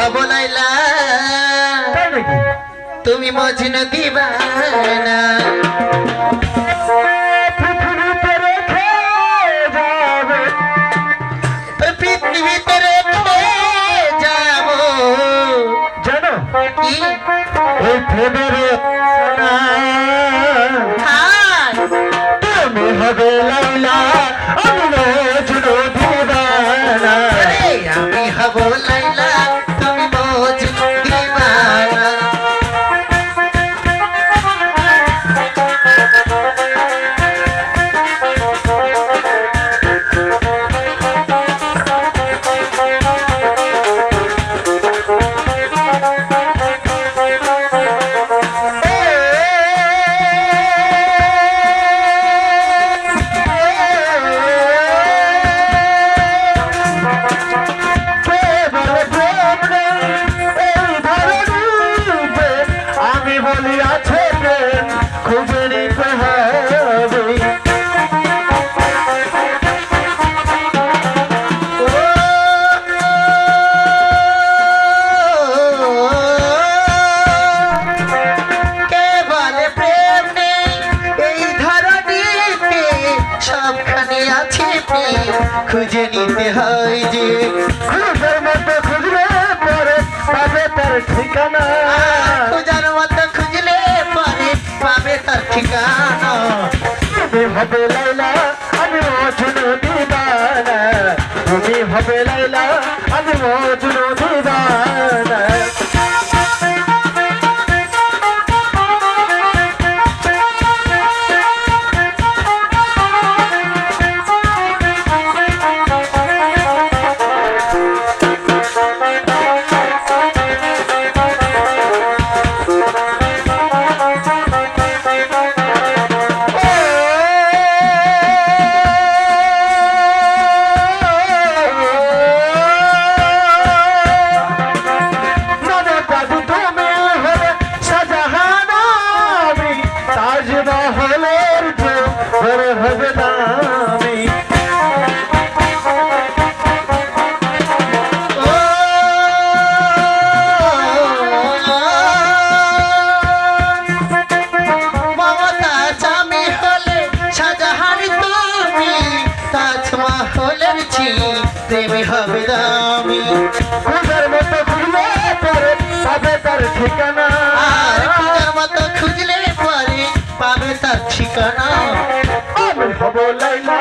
তাই নাকি তুমি মজনু দিবানা। তুমি হবে লাইলা। আমি মজনু দিবানা। আমি হব লাইলা। সবখানে আছে প্রেম খুঁজে নিতে হয় যে খুঁজার মতো খুঁজলে পরে পাবে তার ঠিকানা। খুঁজার মতো খুঁজলে পরে পাবে তার ঠিকানা। হবে লাইলা আমি মজনু তাজমহলের প্রেমে হবে দামি মতো খুঁজলে পরে পাবে তার ঠিকানা। আর মতো খুঁজলে পরে পাবে তার ঠিকানা। আমি হব লাইলা।